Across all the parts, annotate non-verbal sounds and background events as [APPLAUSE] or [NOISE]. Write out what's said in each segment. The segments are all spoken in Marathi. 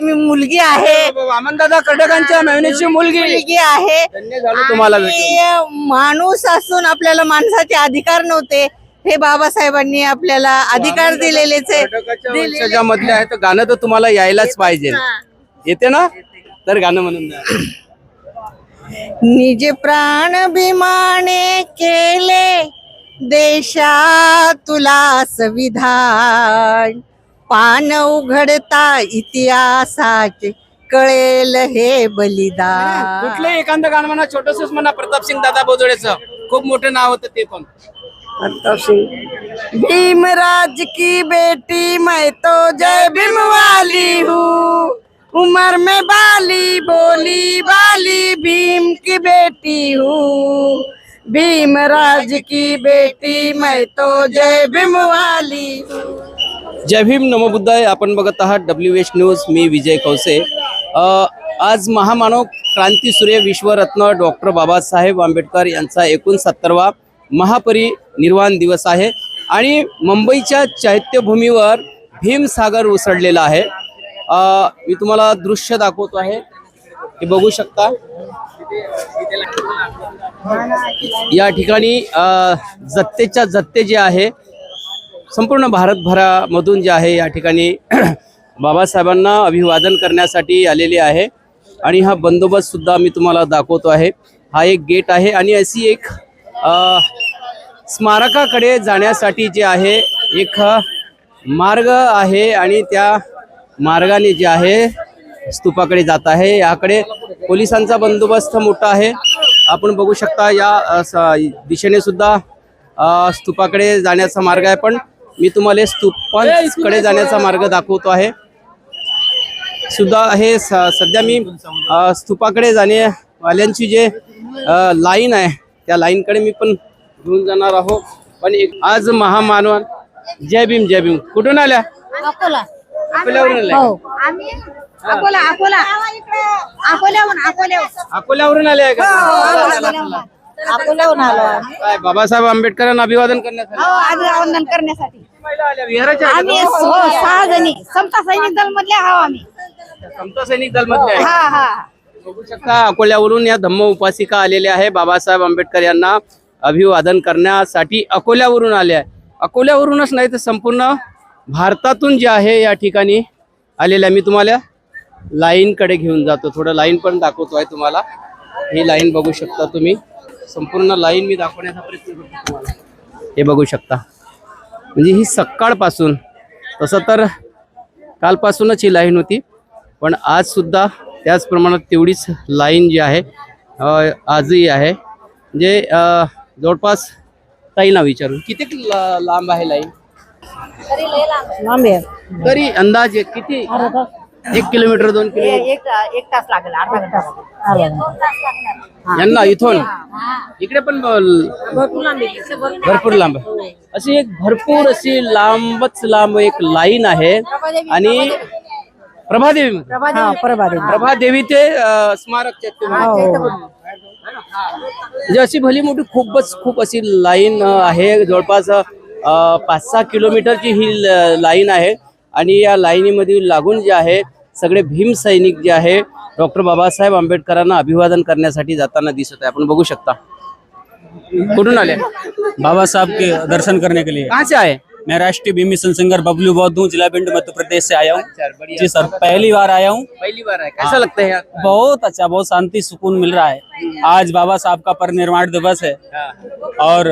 मी मुलगी आहे. वामनदादा कर्डकांच्या मेहनीची मुलगी. मुलगी आहे. धन्य झालो तुम्हाला भेटून. आणि माणूस असून आपल्याला माणसाचे अधिकार नव्हते. हे बाबासाहेबांनी आपल्याला अधिकार दिलेलेच आहे. मधले आहे तर गाणं तर तुम्हाला यायलाच पाहिजे. येते ना? तर गाणं म्हणून द्या. निज प्राण भीमाने केले देशा तुला संविधान पान उघडता इतिहासाचे कळेल हे बलिदान. कुठलं एखादं गाणं म्हणा छोटसच म्हणा प्रताप सिंग दादा बोजडेचं. खूप मोठं नाव होतं ते पण. भीमराज की बेटी मैं तो जय भीम वाली हूँ। उम्र में बाली बोली बाली भीम की बेटी हूँ। भीमराज की बेटी मैं तो जय भीम वाली हूँ। जय भीम नमबुद्धाय आपण बघत आहात डब्ल्यू एच न्यूज मी विजय कौसे. आज महामानव क्रांतीसूर्य विश्वरत्न डॉक्टर बाबासाहेब आंबेडकर यांचा एकोणसत्तरवा महापरिनिर्वाण दिवस आहे. आणि मुंबईच्या चैत्यभूमीवर भीमसागर उसळलेला आहे. मी तुम्हाला दृश्य दाखवतो आहे. हे बघू शकता. या ठिकाणी जत्तेच्या जत्ते जे आहे संपूर्ण भारतभरामधून जे आहे या ठिकाणी [CLEARS THROAT] बाबासाहेबांना अभिवादन करण्यासाठी आलेले आहे. आणि हा बंदोबस्त सुद्धा मी तुम्हाला दाखवतो आहे. हा एक गेट आहे आणि अशी एक अ, स्मारकाकडे जाण्यासाठी जे आहे एक मार्ग आहे आणि त्या मार्गाने जे आहे स्तूपाकडे जात आहे. याकडे पोलिसांचा बंदोबस्त मोठा आहे. आपण बघू शकता या दिशेने सुद्धा स्तूपाकडे जाण्याचा मार्ग आहे. पण मी तुम्हाला स्तूपाकडे जाण्याचा मार्ग दाखवतो आहे. सुद्धा हे सध्या मी स्तूपाकडे जाणे वाल्यांची जे लाईन आहे त्या लाईनकडे मी पण घेऊन जाणार आहो पण एक आज महामानवान जय भीम जय भीम. कुठून आल्या? अकोला. अकोल्यावरून आल्या. हो. आम्ही अकोला अकोला. अकोल्याहून अकोल्याहून. अकोल्यावरून आल्या का? अकोल्याहून आलो आम्ही. काय बाबासाहेब आंबेडकरांना अभिवादन करण्यासाठी? हो अभिवादन करण्यासाठी. आम्ही का? हो, सहा जणी समता सैनिक दल मधले आहो आम्ही. समता सैनिक दल मधले आहे. हा हा. बघू शकता अकोल्यावरून या धम्म उपासिका आलेल्या आहे. बाबासाहेब आंबेडकर यांना अभिवादन करण्यासाठी अकोल्यावरून आल्या आहे. अकोल्यावरूनच नाही तर संपूर्ण भारतातून जे आहे या ठिकाणी आलेल्या मी तुम्हाला लाईनकडे घेऊन जातो. थोडं लाईन पण दाखवतो आहे तुम्हाला. ही लाईन बघू शकता तुम्ही. संपूर्ण लाईन मी दाखवण्याचा प्रयत्न करतो तुम्हाला. हे बघू शकता. म्हणजे ही सकाळपासून तसं तर कालपासूनच ही लाईन होती. पण आज सुद्धा त्याच प्रमाणात तेवढीच लाईन जी आहे आजही आहे. म्हणजे जवळपास ताईंना विचारून किती ला- लांब आहे लाईन तरी अंदाजे किती? एक किलोमीटर दोन किलोमीटर. एक एक तास लागेल अर्धा घंटा यांना इथून? इकडे पण भरपूर लांब आहे. अशी एक भरपूर अशी लांबच लांब एक लाईन आहे. आणि प्रभादेवी. प्रभादेवी. ते अ, स्मारक चैत्यभूमी. म्हणजे अशी भली मोठी खूपच खूप अशी लाईन आहे. जवळपास पाच सहा किलोमीटरची ही लाईन आहे. आणि या लाईनीमध्ये लागून जे आहे सगळे भीम सैनिक जे आहे डॉक्टर बाबा बाबासाहेब आंबेडकरांना अभिवादन करण्यासाठी जाताना दिसत आहे. आपण बघू शकता. कुठून आले? बाबा साहब के दर्शन करने के लिए. कहाँ से आए? मैं राष्ट्रीय भीम मिशन सिंगर बबलू बौद्ध हूँ जिला भिंड मध्य प्रदेश से आया हूँ। जी सर पहली बार आया हूँ। पहली बार है कैसा लगता है बहुत अच्छा बहुत शांति सुकून मिल रहा है। आज बाबा साहब का परिनिर्वाण दिवस है। और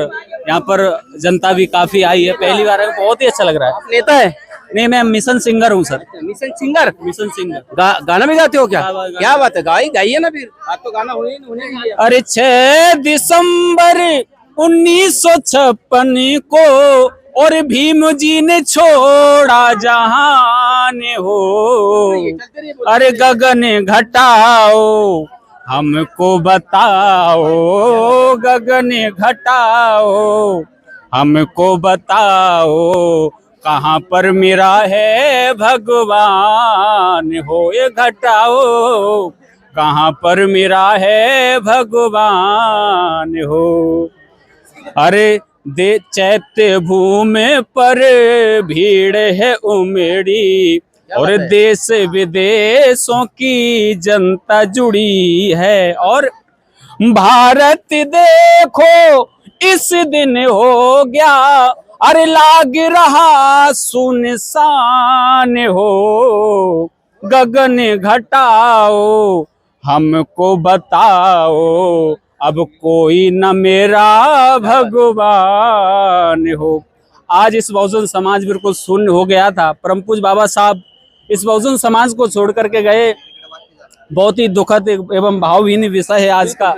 यहाँ पर जनता भी काफ़ी आई है। पहली बार है बहुत ही अच्छा लग रहा है। नेता है? नहीं मैं मिशन सिंगर हूँ sir. Mission singer? Mission singer. गा, गाना भी गाते हो क्या? क्या बात है। गाई गाइए ना फिर? आज तो गाना होने नहीं अरे छह दिसंबर उन्नीस सौ छप्पन को और भीम जी ने छोड़ा जहान हो। अरे गगन घटाओ हमको बताओ गगन घटाओ हमको बताओ कहाँ पर मेरा है भगवान? हो ये घटाओ। कहाँ पर मेरा है भगवान? हो। अरे दे चैत्य भूमि पर भीड़ है उमड़ी और देश विदेशों की जनता जुड़ी है और भारत देखो इस दिन हो गया अरे लाग रहा सुनसान हो, गगन घटाओ, हमको बताओ, अब कोई न मेरा भगवान हो। आज इस बहुजन समाज बिल्कुल शून्य हो गया था। परम पूज बाबा साहब इस बहुजन समाज को छोड़ करके गए। बहुत ही दुखद एवं भावहीन विषय है आज का।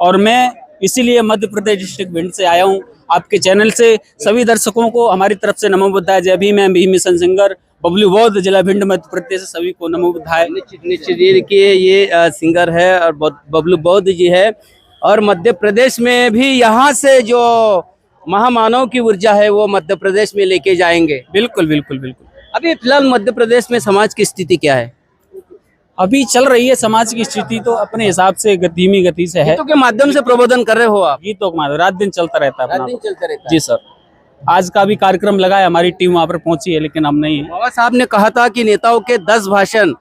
और मैं इसीलिए मध्य प्रदेश डिस्ट्रिक्ट भिंड से आया हूँ। आपके चैनल से सभी दर्शकों को हमारी तरफ़ से नमो बुद्धाय जय भीम मैं भीम मिशन सिंगर बबलू बौद्ध जिला भिंड मध्य प्रदेश सभी को नमो बुद्धाय निश्चित निश्चित ये देखिए ये सिंगर है और बबलू बौद्ध जी है। और मध्य प्रदेश में भी यहाँ से जो महामानव की ऊर्जा है वो मध्य प्रदेश में लेके जाएँगे। बिल्कुल बिल्कुल बिल्कुल। अभी फ़िलहाल मध्य प्रदेश में समाज की स्थिति क्या है? अभी चल रही है समाज की स्थिति तो अपने हिसाब से धीमी गति से है। गीतों के माध्यम से प्रबोधन कर रहे हो आप? गीतों का रात दिन चलता रहता है रात दिन चलते रहता है। जी सर। आज का भी कार्यक्रम लगा है हमारी टीम वहाँ पर पहुँची है लेकिन हम नहीं बाबा साहब ने कहा था कि नेताओं के दस भाषण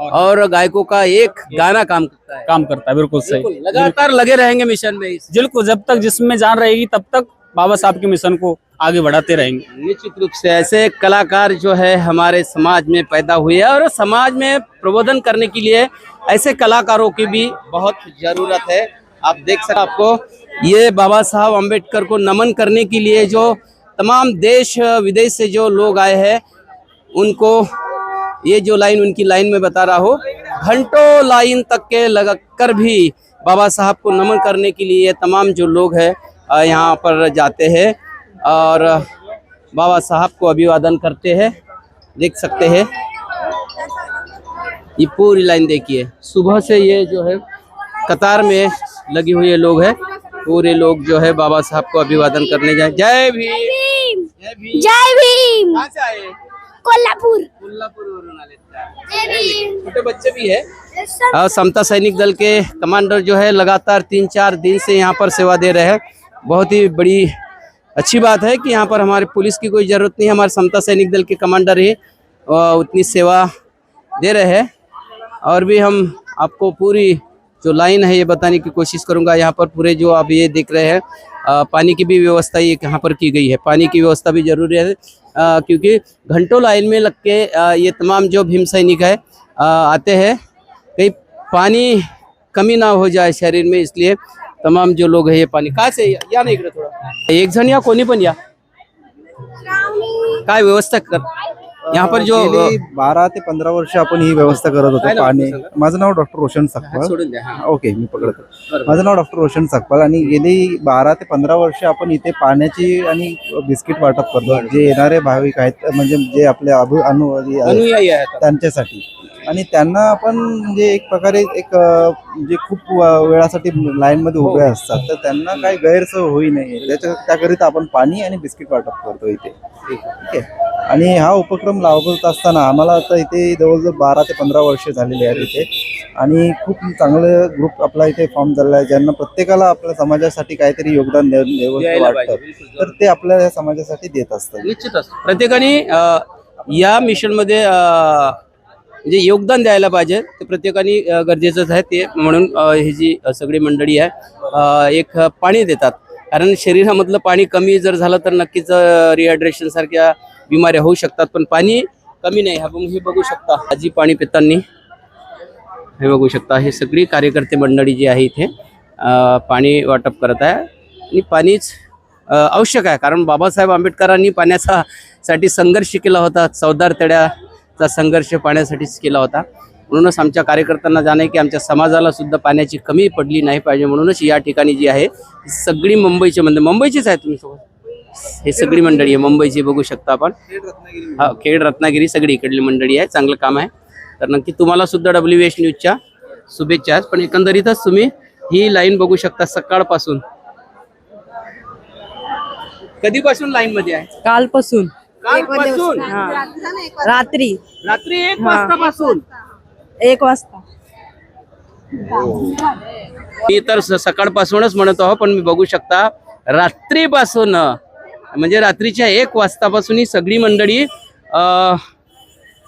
और गायकों का एक गाना काम करता है। काम करता है बिल्कुल, सही। लगातार लगे रहेंगे मिशन में बिल्कुल जब तक जिसमें जान रहेगी तब तक बाबा साहब के मिशन को आगे बढ़ाते रहेंगे। निश्चित रूप से ऐसे कलाकार जो है हमारे समाज में पैदा हुए हैं और समाज में प्रबोधन करने के लिए ऐसे कलाकारों की भी बहुत ज़रूरत है। आप देख सकते आपको, ये बाबा साहब अंबेडकर को नमन करने के लिए जो तमाम देश विदेश से जो लोग आए हैं, उनको ये जो लाइन, उनकी लाइन में बता रहा हूँ, घंटों लाइन तक के लग कर भी बाबा साहब को नमन करने के लिए तमाम जो लोग हैं यहाँ पर जाते हैं और बाबा साहब को अभिवादन करते हैं। देख सकते हैं। ये पूरी लाइन देखिए। सुबह से ये जो है कतार में लगी हुई लोग हैं। पूरे लोग जो है बाबा साहब को अभिवादन करने जाए। जय भीम। जय भीम। जय भीम। कहाँ से आए? कोल्हापूर। भीम। छोटे बच्चे भी है। समता सैनिक दल के कमांडर जो है लगातार तीन चार दिन से यहाँ पर सेवा दे रहे हैं। बहुत ही बड़ी अच्छी बात है कि यहाँ पर हमारे पुलिस की कोई ज़रूरत नहीं हमारे समता सैनिक दल के कमांडर ही उतनी सेवा दे रहे हैं। और भी हम आपको पूरी जो लाइन है ये बताने की कोशिश करूँगा यहाँ पर पूरे जो आप ये देख रहे हैं पानी की भी व्यवस्था ये यहाँ पर की गई है। पानी की व्यवस्था भी ज़रूरी है अ, क्योंकि घंटों लाइन में लग के अ, ये तमाम जो भीम सैनिक है अ, आते हैं। कहीं पानी कमी ना हो जाए शरीर में इसलिए तमाम जो लोग है ये पाणी काय से या ना इकडे थोडं एक जण या कोणी पण या काय व्यवस्था कर यहाँ पर जो गेली बारा ते पंधरा वर्ष आपण ही व्यवस्था करत काय होतो नाव पाणी तुमचं? माझं नाव डॉक्टर रोशन हात सकपाळ सोडून द्या हा. ओके मी पकडतो बरोबर. माझं नाव डॉक्टर रोशन सकपाळ आणि गेली बारा ते पंधरा वर्ष आपण इथे पाण्याची आणि बिस्किट वाटप करतो जे येणारे भाविक आहेत म्हणजे जे आपले अभि आहेत, अनुयायी आहे आता. त्यांच्यासाठी आणि त्यांना आपण म्हणजे एक प्रकारे एक म्हणजे खूप वेळासाठी लाईन मध्ये उभे असतात. तर त्यांना काही गैरसोय होई नये त्याच्या त्याकरिता आपण पाणी आणि बिस्किट वाटप करतो इथे. ठीक आहे? आणि हा उपक्रम राबवत असताना आम्हाला आता इथे जवळजवळ बारा ते पंधरा वर्ष झालेली आहेत इथे. आणि खूप चांगलं ग्रुप आपला इथे फॉर्म झालेला आहे. ज्यांना प्रत्येकाला आपल्या समाजासाठी काहीतरी योगदान द्यावं वाटतं. तर ते आपल्या या समाजासाठी देत असतात. निश्चितच. प्रत्येकाने या मिशनमध्ये अ, म्हणजे योगदान द्यायला पाहिजे. ते प्रत्येकाने गरजेचंच आहे. ते म्हणून ही जी सगळी मंडळी आहे एक पाणी देतात. कारण शरीरामधलं पाणी कमी जर झालं तर नक्कीच रिहायड्रेशन सारख्या बिमाऱ्या होऊ शकतात. पण पाणी कमी नाही. हा हे बघू शकता. आजी पाणी पितांनी हे बघू शकता. हे सगळी कार्यकर्ते मंडळी जी आहे इथे पाणी वाटप करत आहे. आणि पाणीच आवश्यक आहे. कारण बाबासाहेब आंबेडकरांनी पाण्याचा साठी संघर्ष केला होता. चौदार चा संघर्ष पाण्यासाठीच केला होता. म्हणूनच आमच्या कार्यकर्त्यांना जाणं की आमच्या समाजाला सुद्धा पाण्याची कमी पडली नाही पाहिजे. म्हणूनच या ठिकाणी जी आहे सगळी मुंबईची मंडळी मुंबईचीच आहे तुम्ही सोबत? हे सगळी मंडळी आहे मुंबईची बघू शकता आपण. हा खेड रत्नागिरी सगळी इकडली मंडळी आहे चांगलं काम आहे. तर नक्की तुम्हाला सुद्धा डब्ल्यू एच न्यूजच्या शुभेच्छा आहेत. पण एकंदरीतच तुम्ही ही लाईन बघू शकता सकाळपासून. कधीपासून लाईन मध्ये आहे? कालपासून. कालपासून? रात्री. रात्री एक वाजतापासून? एक वाजता. मी तर स- सकाळपासूनच म्हणत आहो पण मी बघू शकता रात्रीपासून म्हणजे रात्रीच्या एक वाजतापासून ही सगळी मंडळी अ,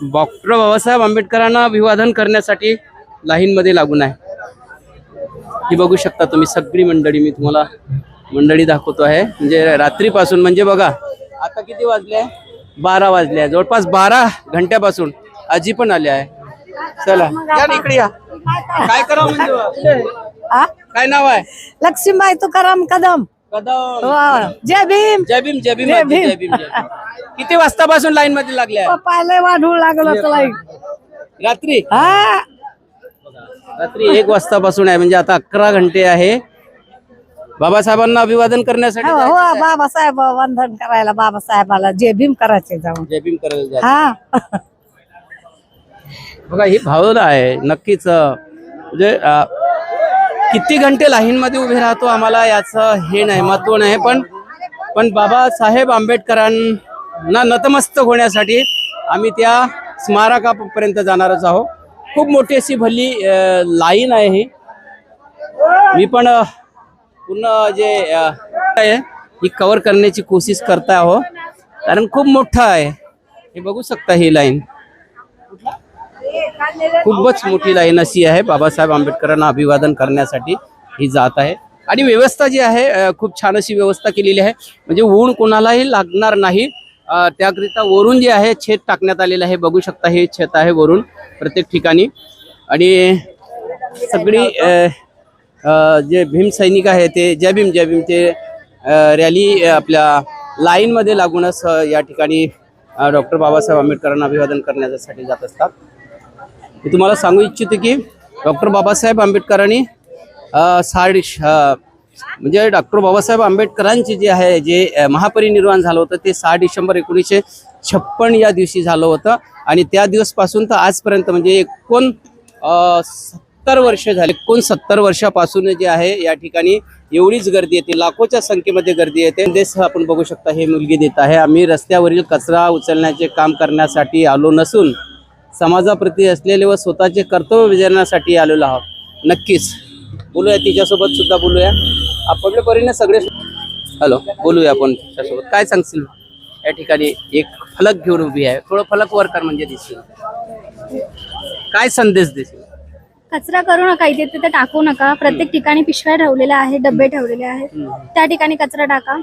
डॉक्टर बाबासाहेब आंबेडकरांना अभिवादन करण्यासाठी लाईनमध्ये लागून आहे. ही बघू शकता तुम्ही सगळी मंडळी मी तुम्हाला मंडळी दाखवतो आहे. म्हणजे रात्रीपासून म्हणजे बघा आता किती वाजले? आहे बारा वाजले आहे. जवळपास बारा घंट्यापासून आजी पण आले आहे. चला या ना इकडे या. काय करावं म्हणजे? काय नाव आहे? लक्ष्मीबाई तुकाराम कदम. कदम. वा. जय भीम. जय भीम जय भीम जय आजी, भीम. जय भीम. जय भीम. किती वाजतापासून लाईन मध्ये लागले आहे? पाहिले वाढू लागलं तुला रात्री? हा. रात्री एक वाजतापासून आहे म्हणजे आता अकरा घंटे आहे. बाबासाहेबांना अभिवादन करण्यासाठी हो जायचं हो. बाबासाहेब वंदन करायला बाबासाहेबाला जय भीम करायचे जाऊन जय भीम करायला जायचं. हा बघा ही भावना आहे नक्कीच अं, म्हणजे अं, किती घंटे लाईन मध्ये उभे राहतो आम्हाला याचं हे नाही महत्त्व नाही पण पण बाबासाहेब आंबेडकरांना नतमस्तक होण्यासाठी आम्ही त्या स्मारकापर्यंत जाणारच आहोत खूप मोठी अशी भल्ली अं, लाईन आहे ही मी पण अं, पूर्ण जे आहे ही कवर करण्याची कोशिश करता आहो. कारण खूप मोठं आहे. हे बघू शकता ही लाईन खूपच मोठी लाईन अशी आहे. बाबासाहेब आंबेडकरांना अभिवादन करण्यासाठी ही जात आहे. आणि व्यवस्था जी आहे खूप छान अशी व्यवस्था केलेली आहे. म्हणजे ऊन कोणालाही लागणार नाही. त्याकरिता वरून जे आहे छेद टाकण्यात आलेलं आहे. बघू शकता हे छत आहे वरून प्रत्येक ठिकाणी. आणि सगळी जे भीम सैनिक आहे ते जय भीम जय भीम ते रॅली आपल्या लाईनमध्ये लागूनच या ठिकाणी डॉक्टर बाबासाहेब आंबेडकरांना अभिवादन करण्यासाठी जात असतात. मी तुम्हाला सांगू इच्छितो की डॉक्टर बाबासाहेब आंबेडकरांनी साडी म्हणजे डॉक्टर बाबासाहेब आंबेडकरांचे जे आहे जे महापरिनिर्वाण झालं होतं ते सहा डिसेंबर एकोणीसशे छप्पन या दिवशी झालं होतं. आणि त्या दिवसपासून तर आजपर्यंत म्हणजे एकोण सत्तर वर्ष झाले. एकोण सत्तर वर्षापासून जे आहे या ठिकाणी एवढीच गर्दी येते. लाखोच्या संख्येमध्ये गर्दी येते. देश आपण बघू शकता हे मुलगी देत आहे. आम्ही रस्त्यावरील कचरा उचलण्याचे काम करण्यासाठी आलो नसून समाजाप्रती असलेले व स्वतःचे कर्तव्य विजरण्यासाठी आलेलो आहोत. नक्कीच. बोलूया तिच्यासोबत सुद्धा बोलूया. आपल्या परीने सगळे हॅलो बोलूया आपण तिच्यासोबत. काय सांगशील? या ठिकाणी एक फलक घेऊन उभी आहे. थोडं फलक वर कर म्हणजे दिसेल. काय संदेश देशील? कचरा करू नका इथे तिथे टाकू नका. प्रत्येक ठिकाणी पिशव्या ठेवलेल्या आहेत डबे ठेवलेले आहेत. त्या ठिकाणी कचरा टाका.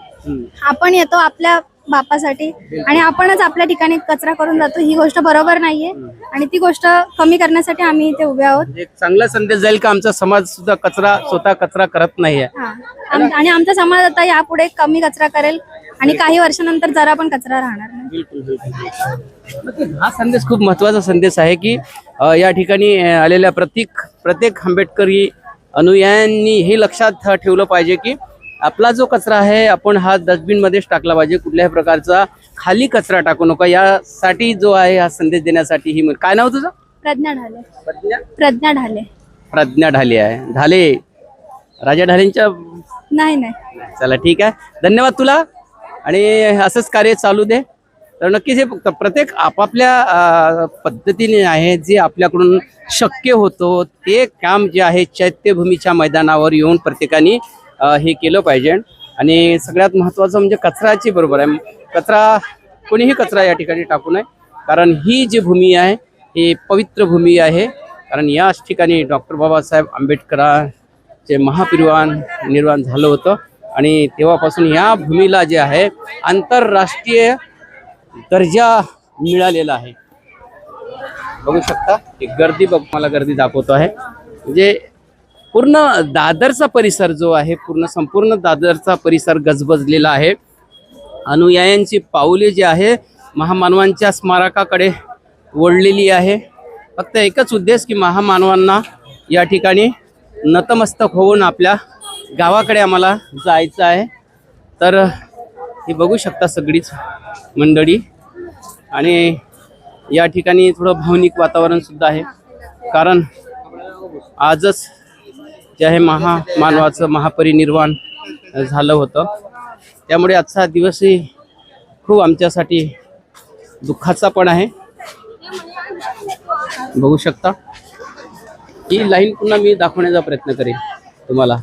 आपण येतो आपल्या बापासाठी. आणि आपणच आपल्या ठिकाणी कचरा करून जातो. ही गोष्ट बरोबर नाहीये. आणि ती गोष्ट कमी करण्यासाठी आम्ही इथे उभे आहोत. म्हणजे एक चांगला संदेश जाईल का? आमचा समाज सुद्धा कचरा स्वतः कचरा करत नाहीये. हा. आम- आणि आमचा समाज आता यापुढे कमी कचरा करेल. आणि काही वर्षानंतर जरा पण कचरा राहणार नाही. बिलकुल बिलकुल नक्कीच हा संदेश खूप महत्त्वाचा संदेश आहे की अ, या ठिकाणी अ, आलेल्या प्रत्येक प्रत्येक आंबेडकरी अनुयायांनी हे लक्षात ठेवलं पाहिजे की आपला जो कचरा आहे आपण हा डस्टबिन मध्येच टाकला पाहिजे. कुठल्याही प्रकारचा खाली कचरा टाकू नका. यासाठी जो आहे हा संदेश देण्यासाठी ही काय नाव तुझं? प्रज्ञा ढाले. प्रज्ञा? प्रज्ञा ढाले. प्रज्ञा ढाले आहे. ढाले. राजा ढालेंच्या नाही नाही. चला ठीक आहे. धन्यवाद तुला. आणि असंच कार्य चालू दे. तर नक्कीच हे प्रत्येक आपापल्या पद्धतीने आहे जे आपल्याकडून शक्य होतं ते काम जे आहे चैत्यभूमीच्या मैदानावर येऊन प्रत्येकाने हे केलं पाहिजे. आणि सगळ्यात महत्त्वाचं म्हणजे कचऱ्याची बरोबर आहे. कचरा कोणीही कचरा या ठिकाणी टाकू नये. कारण ही जी भूमी आहे ही पवित्र भूमी आहे. कारण याच ठिकाणी डॉक्टर बाबासाहेब आंबेडकरांचे महापिरवान निर्वाण झालं होतं. आणि तेव्हापासून या भूमीला जे आहे आंतरराष्ट्रीय दर्जा मिळालेला आहे. बघू शकता की गर्दी बघ मला गर्दी दाखवतो आहे. म्हणजे पूर्ण दादरचा परिसर जो आहे पूर्ण संपूर्ण दादरचा परिसर गजबजलेला आहे. अनुयायांची पाऊले जी आहे महामानवांच्या स्मारकाकडे ओढलेली आहे. फक्त एकच उद्देश की महामानवांना या ठिकाणी नतमस्तक होऊन आपल्या गावाकडे आम्हाला जायचं आहे. तर हे बघू शकता सगळीच मंडळी. आणि या ठिकाणी थोडं भावनिक वातावरणसुद्धा आहे. कारण आजच जे आहे महामानवाचं महापरिनिर्वाण झालं होतं. त्यामुळे आजचा दिवसही खूप आमच्यासाठी दुःखाचा पण आहे. बघू शकता. ही लाईन पुन्हा मी दाखवण्याचा प्रयत्न करेन तुम्हाला.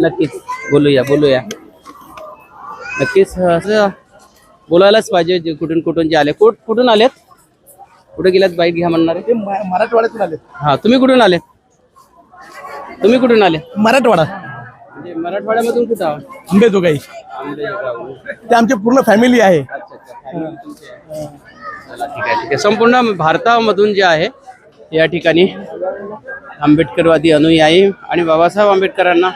नक्कीच. बोलूया बोलूया. नक्कीच असं बोलायलाच पाहिजे जे कुठून कुठून जे आले. कुठ कुठून आलेत? कुठे गेल्यात बाईक घ्या म्हणणारे? मराठवाड्यातून आले. हा तुम्ही कुठून आले? तुम्ही कुठून आले? मराठवाडा. म्हणजे मराठवाड्यामधून कुठं आहात? आंबेजोगाई ते आमची पूर्ण फॅमिली आहे. चला, ठीक आहे ठीक आहे. संपूर्ण भारतामधून जे आहे या ठिकाणी आंबेडकरवादी अनुयायी आणि बाबासाहेब आंबेडकरांना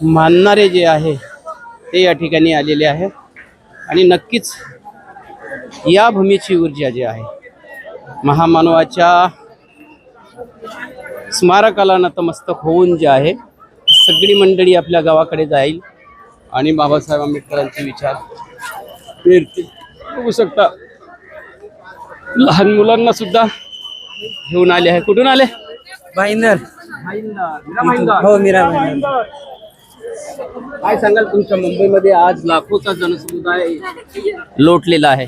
मानणारे जे आहे ते या ठिकाणी आलेले आहे आणि नक्कीच या भूमीची ऊर्जा जी आहे महामानवाच्या स्मारकाला नतमस्तक होऊन जे आहे सगळी मंडळी आपल्या गावाकडे जाईल आणि बाबासाहेब आंबेडकरांचे विचार पेरतील. बघू शकता लहान मुलांना सुद्धा घेऊन आले आहे. कुठून आले? भाईंदर. हो मीरा भाईंदर. काय सांगाल तुमच्या मुंबईमध्ये आज लाखोचा जनसमुदाय लोटलेला आहे?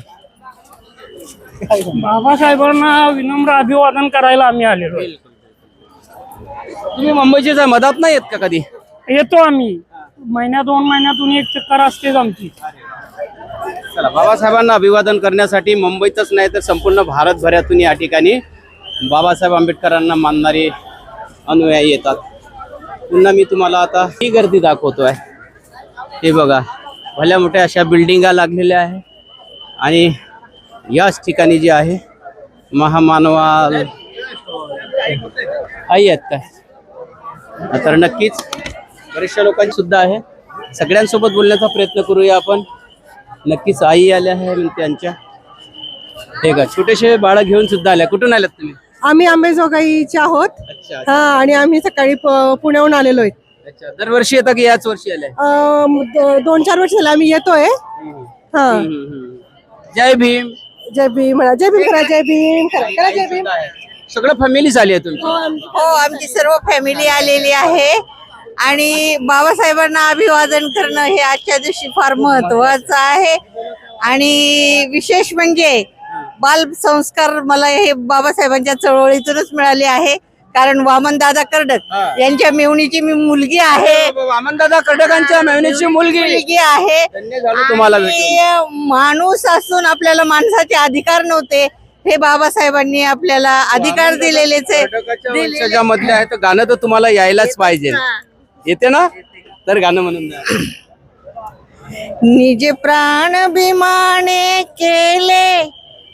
बाबासाहेबांना विनम्र अभिवादन करायला आम्ही आलेलो आहे. तुम्ही मुंबईचे जा मधात नाही येत का कधी? येतो आम्ही. महिन्या दोन महिन्यातून एक चक्कर असतेच आमची. चला बाबासाहेबांना अभिवादन करण्यासाठी मुंबईतच नाही तर संपूर्ण भारतभरातून या ठिकाणी बाबासाहेब आंबेडकरांना मानणारे अनुयायी येतात. पुन्हा मी तुम्हाला आता ही गर्दी दाखवतोय. हे बघा भल्या मोठ्या अशा बिल्डिंगा लागलेल्या आहे. आणि याच ठिकाणी जे आहे महामानवा आई आहेत काय? तर नक्कीच बऱ्याचशा लोकांची सुद्धा आहे. सगळ्यांसोबत बोलण्याचा प्रयत्न करूया आपण. नक्कीच आई आल्या आहे आणि त्यांच्या. हे का छोटेसे बाळ घेऊन सुद्धा आल्या. कुठून आल्यात तुम्ही? आम्ही आंबेजोगाईचे आहोत. अच्छा हा आणि आम्ही सकाळी पुण्याहून आलेलो आहे. अच्छा दरवर्षी येतं की याच वर्षी आल्या? द- दोन चार वर्ष झाले आम्ही येतोय. हा. जय भीम. जय भीम म्हणा जय भीम करा जय भीम करा करा जय भीम. सगळं फॅमिली झाली आहे तुमची. हो आमची सर्व फॅमिली आलेली आहे. आणि बाबासाहेबांना अभिवादन करणं हे आजच्या दिवशी फार महत्वाचं आहे. आणि विशेष म्हणजे बाल संस्कार मला हे बाबासाहेबांच्या चळवळीतूनच मिळाले आहे. कारण वामन दादा कर्डक यांच्या मेवणीची मी मुलगी आहे. वामनदादा कर्डकांच्या मेहनीची मुलगी. मुलगी आहे. धन्य झालो तुम्हाला भेटून. आणि माणूस असून आपल्याला माणसाचे अधिकार नव्हते. हे बाबासाहेबांनी आपल्याला अधिकार दिलेलेच आहे. आहे. तर गाणं तर तुम्हाला यायलाच पाहिजे. येते ना? तर गाणं म्हणून द्या. निज प्राण भीमाने केले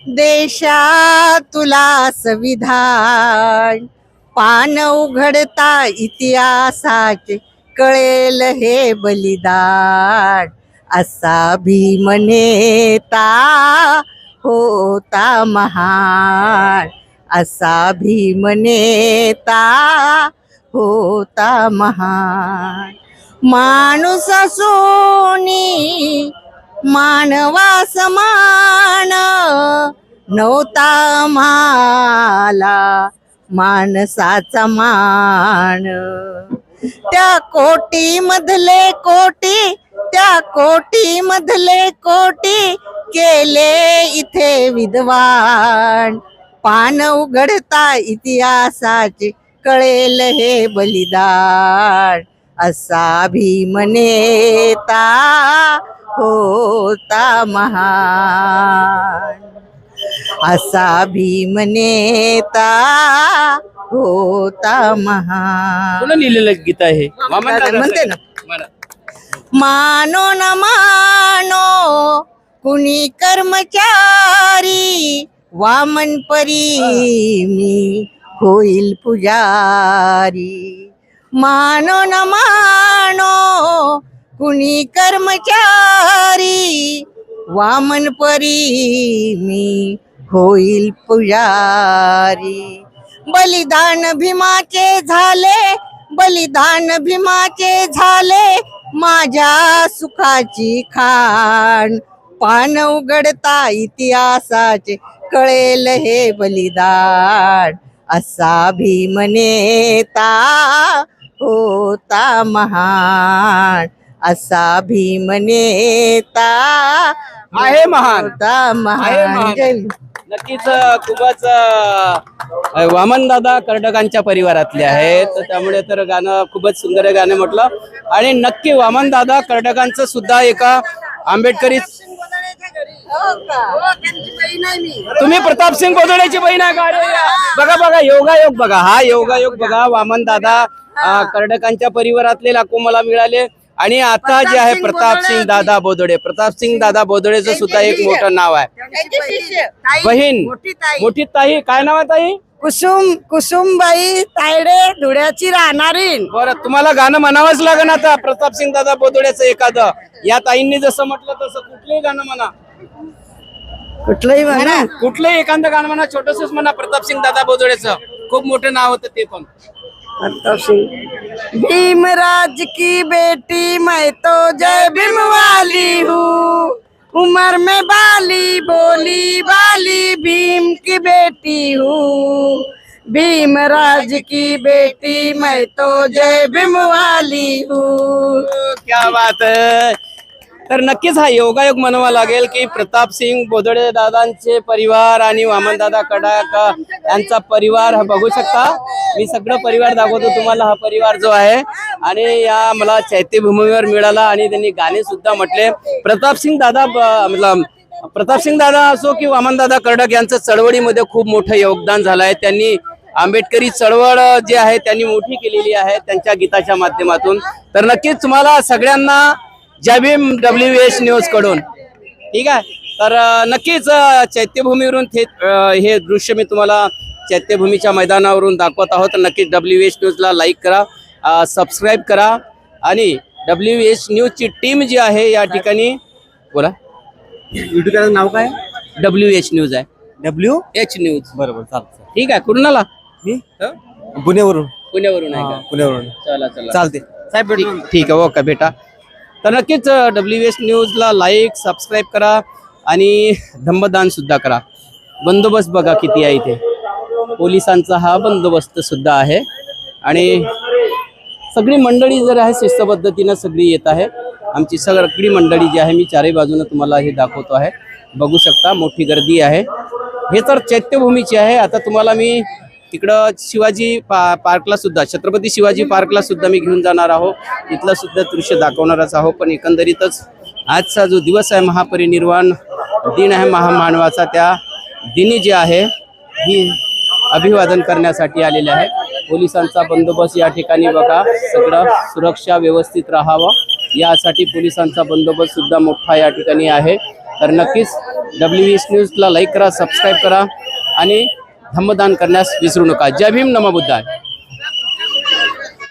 देशा तुला संविधान पान उघडता इतिहासाचे कळेल हे बलिदान. असा भीमनेता होता महान. असा भीमनेता होता महान. माणूस सोनी मानवा समान नव्हता माला. माणसाचा मान. त्या कोटी मधले कोटी त्या कोटी मधले कोटी केले इथे विद्वान. पान उघडता इतिहासाचे कळेल हे बलिदान. असा भीमनेता होता महान. असा भीमनेता होता महान। कोणी लिहिलेलं गीत आहे म्हणते ना. मानो न मानो कुणी कर्मचारी वामन परी मी होईल पुजारी। मानो न मानो कुणी कर्मचारी वामन परी मी होईल पुजारी. बलिदान भीमाचे झाले बलिदान भीमाचे झाले माझ्या सुखाची खाण. पान उघडता इतिहासाचे कळेल हे बलिदान. असा भीमनेता होता महान. असा भीमनेता आहे महान. होता महान. नक्कीच खूपच अ, वामनदादा कर्डकांच्या परिवारातले आहेत. त्यामुळे तर गाणं खूपच सुंदर आहे गाणं म्हटलं. आणि नक्की वामनदादा कर्डकांचं सुद्धा एका आंबेडकरी हो, मी. तुम्ही प्रताप सिंग बोदड्याची बहीण आहे का? बघा बघा योगायोग बघा. हा योगायोग बघा. वामन दादा कर्डकांच्या परिवारातले लाखो मला मिळाले. आणि आता जे आहे प्रताप सिंग दादा बोदडे प्रताप सिंग दादा बोदडेचं सुद्धा एक मोठं नाव आहे. बहीण. मोठी ताई. मोठी ताई काय नाव आहे ताई? कुसुम कुसुमबाई तायडे धुळ्याची राहणारी. बरं तुम्हाला गाणं म्हणावंच लागेल आता. प्रताप सिंग दादा बोदड्याचं एखादं. या ताईंनी जसं म्हटलं तसं कुठलंही गाणं म्हणा. कुठलंही म्हणा. कुठलंही एखादं गाणं म्हणा छोटसच म्हणा प्रताप सिंग दादा बोदड्याचं खूप मोठं नाव होतं ते पण. प्रताप सिंह भीमराज की बेटी मैं तो जय भीम वाली हूँ। उम्र में बाली बोली बाली भीम की बेटी हूँ। भीमराज की बेटी मैं तो जय भीम वाली हूँ। क्या बात है। तर नक्कीच हा योगायोग म्हणावा लागेल की प्रताप सिंग बोदडे दादांचे परिवार आणि वामनदादा कडाक यांचा परिवार हा बघू शकता. मी सगळं परिवार दाखवतो तुम्हाला हा परिवार जो आहे. आणि या मला चैत्यभूमीवर मिळाला आणि त्यांनी गाणे सुद्धा म्हटले. प्रताप सिंग दादा मतलब प्रताप सिंग दादा असो की वामनदादा कडक कर्डक यांचं चळवळीमध्ये खूप मोठं योगदान झालं आहे. त्यांनी आंबेडकरी चळवळ जी आहे त्यांनी मोठी केलेली आहे त्यांच्या गीताच्या माध्यमातून. तर नक्कीच तुम्हाला सगळ्यांना जय भीम डब्ल्यू एच न्यूजकडून. ठीक आहे? तर नक्कीच चैत्यभूमीवरून थेट अं, हे दृश्य मी तुम्हाला चैत्यभूमीच्या मैदानावरून दाखवत आहोत. तर नक्कीच डब्ल्यू एच न्यूजला लाईक करा सबस्क्राईब करा आणि डब्ल्यू एच न्यूजची टीम जी आहे या ठिकाणी बोला. युट्यूब नाव काय? डब्ल्यू एच न्यूज आहे. डब्ल्यू एच न्यूज बरोबर चालतं ठीक आहे? कुठून आला मी? हं? पुण्यावरून पुण्यावरून आहे का? पुण्यावरून चला चला. चालते साहेब ठीक ठीक आहे ओके बेटा तर नक्कीच डब्ल्यू एस न्यूजला लाईक सबस्क्राईब करा आणि धम्मदान सुद्धा करा. बंदोबस्त बघा किती आहे इथे. पोलिसांचा हा बंदोबस्त सुद्धा आहे. आणि सगळी मंडळी जर आहे शिस्त पद्धतीनं सगळी येत आहे. आमची सगळी मंडळी जी आहे मी चारही बाजूनं तुम्हाला हे दाखवतो आहे. बघू शकता मोठी गर्दी आहे. हे तर चैत्यभूमीची आहे. आता तुम्हाला मी तिकडं शिवाजी पा पार्कला सुद्धा छत्रपती शिवाजी पार्कला सुद्धा मी घेऊन जाणार आहो. तिथलं सुद्धा दृश्य दाखवणारच आहो. पण एकंदरीतच आजचा जो दिवस आहे महापरिनिर्वाण दिन आहे महामानवाचा त्या दिनी जे आहे ही अभिवादन करण्यासाठी आलेले आहे पोलिसांचा बंदोबस्त या ठिकाणी बघा. सगळं सुरक्षा व्यवस्थित राहावं. यासाठी पोलिसांचा बंदोबस्त सुद्धा मोठा या ठिकाणी आहे. तर नक्कीच डब्ल्यू एस न्यूजला लाईक करा सबस्क्राईब करा. आणि धम्मदान करण्यास विसरू नका. जय भीम नमो बुद्धाय.